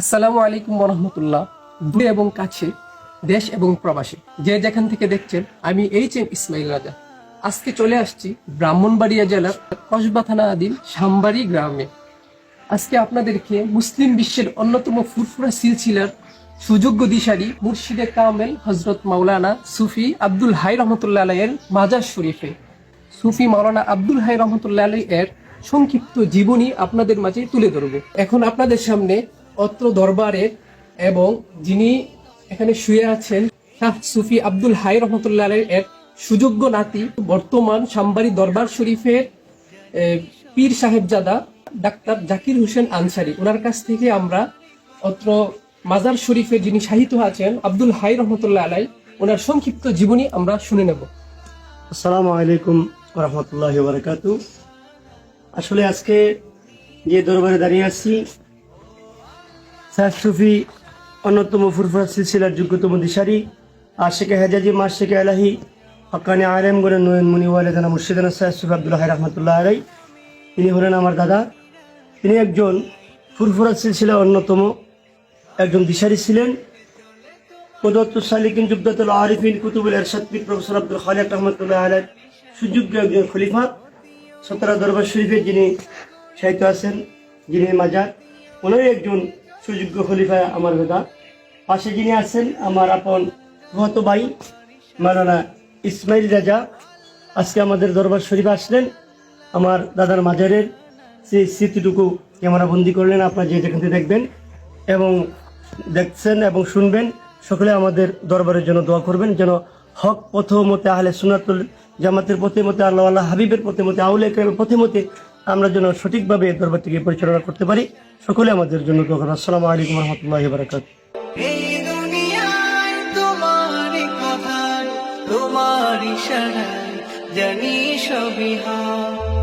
আসসালামু আলাইকুম রহমতুল্লাহ দূরে এবং কাছে, দেশ এবং প্রবাসী। যে যেখান থেকে দেখছেন, আমি এইচ এম ইসমাইল রাজা। আজকে চলে আসছি ব্রাহ্মণবাড়িয়া জেলার কসবা থানা আদিন সাম্বাড়ি গ্রামে। আজকে আপনাদেরকে মুসলিম বিশ্বের অন্যতম ফুরফুরা সিলসিলার সুযোগ্য দিশারি মুর্শিদে কামেল হজরত মাওলানা সুফি আব্দুল হাই রহমতুল্লাহ আলাইয়ের মাজার শরীফে। সুফি মাওলানা আব্দুল হাই রহমতুল্লাহ আলাই এর সংক্ষিপ্ত জীবনী আপনাদের মাঝে তুলে ধরব। এখন আপনাদের সামনে অত্র দরবারে এবং যিনি এখানে শুয়ে আছেন, শাহ সুফি আব্দুল হাই রহমতুল্লাহ এর সুযোগ্য নাতি, বর্তমান সাম্বারি দরবার শরীফের পীর সাহেবজাদা ডাক্তার জাকির হোসেন আনসারি। ওনার কাছ থেকে আমরা অত্র মাজার শরীফের যিনি সাহিত্য আছেন, আব্দুল হাই রহমতুল্লাহ আলাই ওনার সংক্ষিপ্ত জীবনী আমরা শুনে নেব। আসসালামু আলাইকুম রহমতুল্লাহ আসলে আজকে যে দরবারে দাঁড়িয়ে আছি স্যার সুফি, অন্যতম ফুরফুরা সিলসিলার যোগ্যতম দিশারি আশেকে হেজাজি মা শেখে আলাহি হকানি গড়ে নয়ন মুনি ওয়ালেদানা মুর্শিদানা স্যার সুফি আব্দুল্লাহ রহমতুল্লাহ আলাই তিনি হলেন আমার দাদা। তিনি একজন ফুরফুরা সিলসিলার অন্যতম একজন দিশারি ছিলেন। প্রদত্ত সালিকিন জুবদাতুল আরিফিন কুতুবুল এরশাদ পীর প্রফেসর আব্দুল খালিক রহমতুল্লাহ আলের সুযোগ্য একজন খলিফা। সতেরা দরবার শরীফের যিনি সাহিত্য আছেন, যিনি মাজার, ওনারই একজন সুযোগ্য খলিফা আমার দাদা পাশে যিনি আছেন আমার আপন ভত ভাই মালানা ইসমাইল রাজা। আজকে আমাদের দরবার শরীফ আসলেন। আমার দাদার মাজারের সেই স্মৃতিটুকু ক্যামেরা বন্দি করলেন, আপনারা যে যেখান থেকে দেখবেন এবং দেখছেন এবং শুনবেন, সকলে আমাদের দরবারের জন্য দোয়া করবেন, যেন হক পথ মতে আহলে সুনাতুল জামাতের পথে মতে, আল্লাহ আল্লাহ হাবিবের পথে মতে আউলে পথে মতে আমরা যেন সঠিকভাবে দরবারটিকে পরিচালনা করতে পারি। সকলে আমাদের জন্য দোয়া করবেন আসসালামু আলাইকুম রহমতুল্লাহ বারাকাত জানি সবিহার